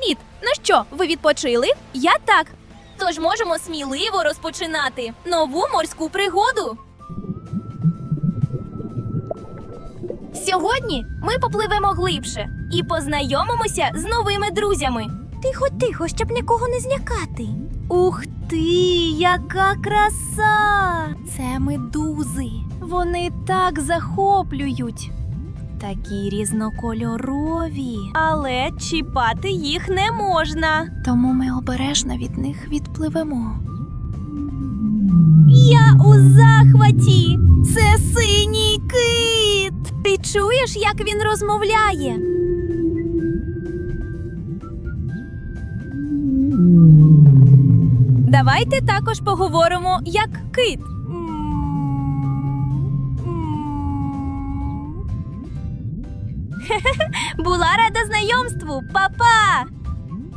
Привіт! Ну що, ви відпочили? Я так. Тож можемо сміливо розпочинати нову морську пригоду. Сьогодні ми попливемо глибше і познайомимося з новими друзями. Тихо, тихо, щоб нікого не злякати. Ух ти, яка краса! Це медузи. Вони так захоплюють. Такі різнокольорові, але чіпати їх не можна. Тому ми обережно від них відпливемо. Я у захваті! Це синій кит! Ти чуєш, як він розмовляє? Давайте також поговоримо як кит. Була рада знайомству, папа!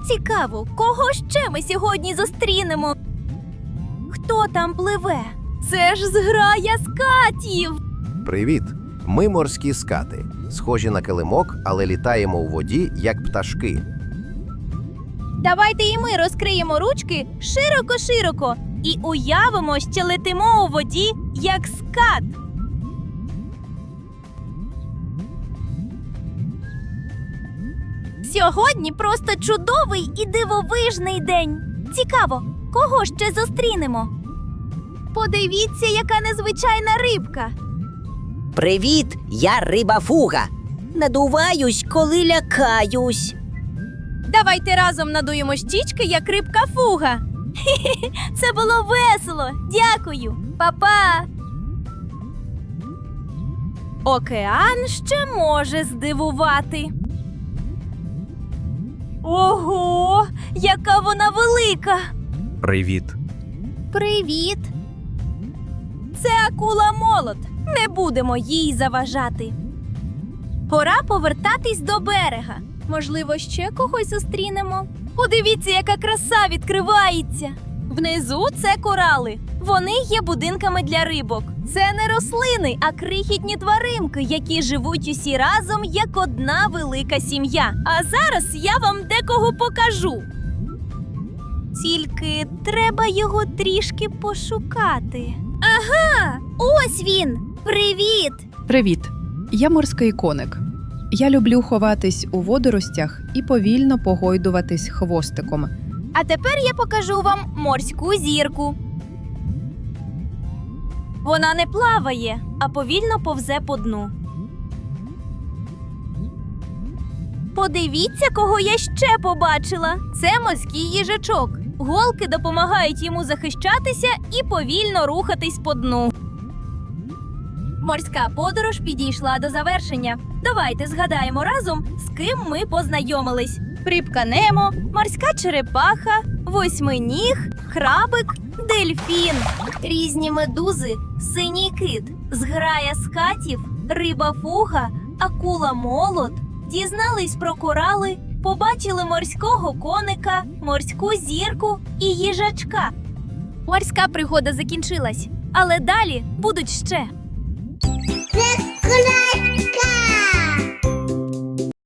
Цікаво, кого ще ми сьогодні зустрінемо? Хто там пливе? Це ж зграя скатів! Привіт! Ми морські скати, схожі на килимок, але літаємо у воді як пташки. Давайте і ми розкриємо ручки широко-широко і уявимо, що летимо у воді як скат. Сьогодні просто чудовий і дивовижний день. Цікаво, кого ще зустрінемо? Подивіться, яка незвичайна рибка. Привіт, я риба фуга. Надуваюсь, коли лякаюсь. Давайте разом надуємо щічки, як рибка фуга. Це було весело. Дякую, Па-па! Океан ще може здивувати. Ого, яка вона велика! Привіт! Привіт! Це акула молот. Не будемо їй заважати. Пора повертатись до берега. Можливо, ще когось зустрінемо. Подивіться, яка краса відкривається. Внизу це корали. Вони є будинками для рибок. Це не рослини, а крихітні тваринки, які живуть усі разом як одна велика сім'я. А зараз я вам декого покажу. Тільки треба його трішки пошукати. Ага, ось він. Привіт! Привіт! Я морський коник. Я люблю ховатись у водоростях і повільно погойдуватись хвостиком. А тепер я покажу вам морську зірку. Вона не плаває, а повільно повзе по дну. Подивіться, кого я ще побачила. Це морський їжачок. Голки допомагають йому захищатися і повільно рухатись по дну. Морська подорож підійшла до завершення. Давайте згадаємо разом, з ким ми познайомились. Рибка Немо, морська черепаха, восьминіг, крабик, дельфін, різні медузи, синій кит, зграя скатів, риба фуга, акула молот. Дізнались про корали, побачили морського коника, морську зірку і їжачка. Морська пригода закінчилась, але далі будуть ще.